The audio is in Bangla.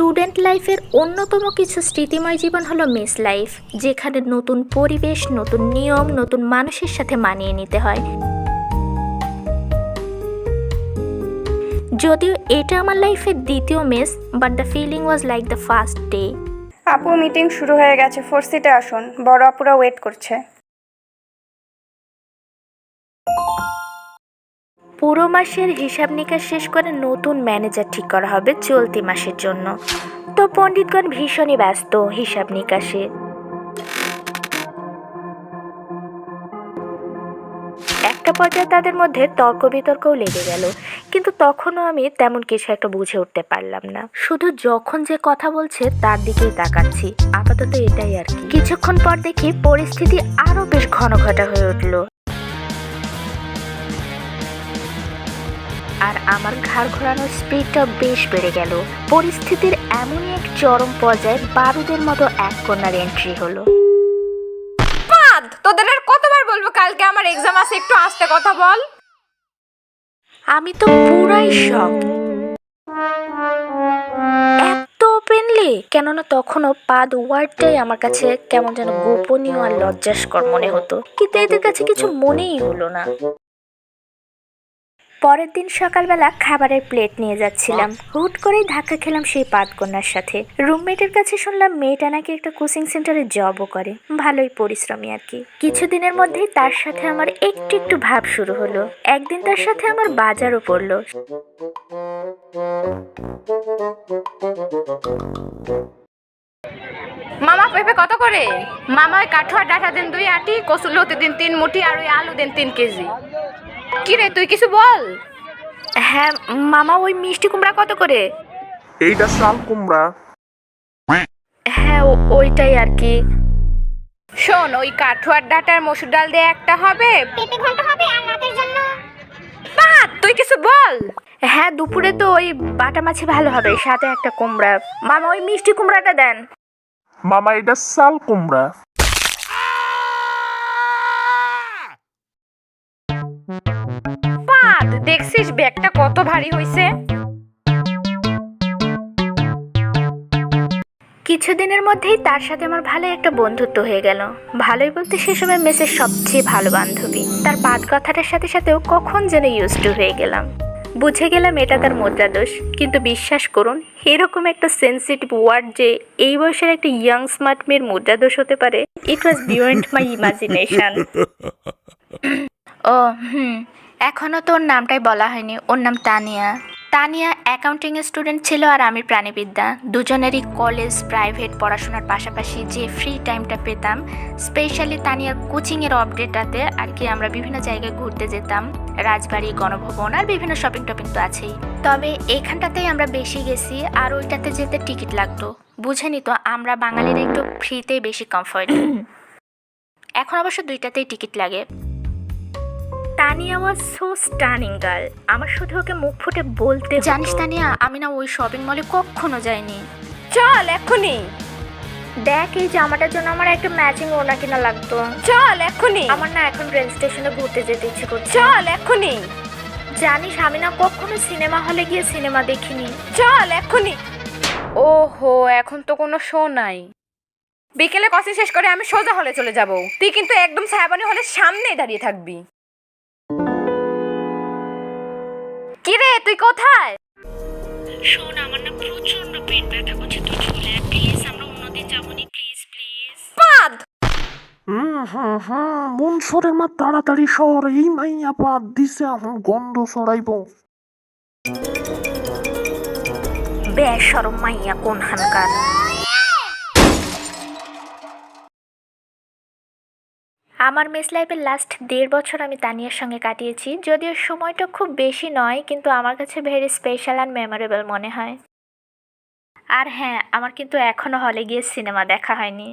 স্টুডেন্ট লাইফের অন্যতম কিছু স্মৃতিময় জীবন হলো মেস লাইফ, যেখানে নতুন পরিবেশ, নতুন নিয়ম, নতুন মানুষের সাথে মানিয়ে নিতে হয়। যদিও এটা আমার লাইফের দ্বিতীয় mess but the feeling was like the first day আপু মিটিং শুরু হয়ে গেছে। ফোর সিটে আসুন। বড় আপুরা ওয়েট করছে। পুরো মাসের হিসাব নিকাশ শেষ করে নতুন ম্যানেজার ঠিক করা হবে চলতি মাসের জন্য। তো পণ্ডিতগণ ভীষণই ব্যস্ত হিসাব নিকাশে। একটা পর্যায়ে তাদের মধ্যে তর্ক বিতর্কও লেগে গেল, কিন্তু তখনও আমি তেমন কিছু একটা বুঝে উঠতে পারলাম না। শুধু যখন যে কথা বলছে তার দিকেই তাকাচ্ছি, আপাতত এটাই আর কি। কিছুক্ষণ পর দেখি পরিস্থিতি আরও বেশ ঘন ঘটা হয়ে উঠল। আর আমার ঘাড় ঘোরানোর স্পিডটা বেশ বেড়ে গেল। পরিস্থিতির এমনই এক চরম পর্যায়ে বারুদের মতো এক কন্যার এন্ট্রি হলো। তোদের আর কতবার বলব কালকে আমার এক্সাম আছে একটু আস্তে কথা বল। আমি তো পুরাই শক এত ওপেনলি কেননা তখনও পাদ ওয়ার্ডটাই আমার কাছে কেমন যেন গোপনীয় আর লজ্জাস্কর মনে হতো। কিন্তু এদের কাছে কিছু মনেই হলো না। পরের দিন সকালবেলা খাবারের প্লেট নিয়ে যাচ্ছিলাম। হুট করেই ধাক্কা খেলাম সেই পাদকন্যার সাথে। রুমমেটের কাছে শুনলাম মেয়েটা নাকি একটা কোচিং সেন্টারে জবও করে। ভালোই পরিশ্রমী আর কি। কিছুদিনের মধ্যেই তার সাথে আমার একটু একটু ভাব শুরু হলো। একদিন তার সাথে আমার বাজারও পড়ল। মামা পেঁপে কত করে? মামা ওই কাঠুয়া ডাটা দেন দুই আটি কসুর লতি দিন তিন মুঠি আর ওই আলু দেন তিন কেজি। কি রে তুই কিছু বল? হ্যাঁ মামা ওই মিষ্টি কুমড়া কত করে? এইটা শাল কুমড়া। হ্যাঁ ওইটাই আর কি। শোন ওই কাঠুয়ার ডাটার মসুর ডাল দিয়ে একটা হবে? পেঁপে ঘন্ট হবে আর রাতের জন্য। পাদ তুই কিছু বল। হ্যাঁ দুপুরে তো ওই বাটা মাছে ভালো হবে সাথে একটা কুমড়া। মামা ওই মিষ্টি কুমড়াটা দেন। মামা এটা শাল কুমড়া। দেখছিস ব্যাগটা কত ভারী হইছে? কিছুদিনের মধ্যেই তার সাথে আমার ভালো একটা বন্ধুত্ব হয়ে গেল। ভালোই বলতে সে সময় মেসের সবচেয়ে ভালো বান্ধবী। তার বাদ কথাটার সাথে সাথেও কখন যেন ইউজ টু হয়ে গেলাম। বুঝে গেলাম এটা তার মুদ্রা দোষ কিন্তু বিশ্বাস করুন এরকম একটা সেন্সিটিভ ওয়ার্ড যে এই বয়সের একটা ইয়াং স্মার্ট মেয়ের মুদ্রা দোষ হতে পারে ইট ওয়াজ বিয়ন্ড মাই ইমাজিনেশন ও হুম এখনও তো ওর নামটাই বলা হয়নি, ওর নাম তানিয়া। তানিয়া অ্যাকাউন্টিং স্টুডেন্ট ছিল আর আমি প্রাণীবিদ্যা। দুজনেরই কলেজ প্রাইভেট পড়াশোনার পাশাপাশি যে ফ্রি টাইমটা পেতাম স্পেশালি তানিয়ার কোচিংয়ের আপডেটটাতে আর কি আমরা বিভিন্ন জায়গায় ঘুরতে যেতাম। রাজবাড়ি, গণভবন আর বিভিন্ন শপিং টপিং তো আছেই। তবে এখানটাতেই আমরা বেশি গেছি আর ওইটাতে যেতে টিকিট লাগতো। বুঝেনি তো, আমরা বাঙালিরা একটু ফ্রিতেই বেশি কমফর্ট এখন অবশ্য দুইটাতেই টিকিট লাগে। Tania was so stunning girl আমার শুধু ওকে মুখ ফুটে বলতে জানিস তানিয়া আমি না ওই শপিং মলে কখনো যাইনি। চল এক্ষুনি দেখ এই জামাটার জন্য আমার একটা ম্যাচিং ওনা কিনা লাগতো। চল এক্ষুনি আমার না এখন রেল স্টেশনে ঘুরতে যেতে ইচ্ছে করছে। চল এক্ষুনি জানিস আমি না কখনো সিনেমা হলে গিয়ে সিনেমা দেখিনি। চল এক্ষুনি ওহো এখন তো কোনো শো নাই। বিকেলে কসি শেষ করে আমি সোজা হলে চলে যাব। তুই কিন্তু একদম ছায়াবানি হলে সামনে দাঁড়িয়ে থাকবি। কি রে তুই কোথায়? শোন আমার না প্রচণ্ড পেট ব্যথা করছে তুই চলে প্লিজ আমরা অন্যদিন যাবনি প্লিজ প্লিজ পাদ মন সরে মা তাড়াতাড়ি সর এই মাইয়া পাদ দিছে এখন গন্ধ সরাইব বেসরম মাইয়া কোন হানকার আমার মেস লাইফের লাস্ট দেড় বছর আমি তানিয়ার সঙ্গে কাটিয়েছি। যদিও সময়টা খুব বেশি নয়, কিন্তু আমার কাছে ভেরি স্পেশাল অ্যান্ড মেমোরেবল মনে হয়। আর হ্যাঁ আমার কিন্তু এখনও হলে গিয়ে সিনেমা দেখা হয়নি।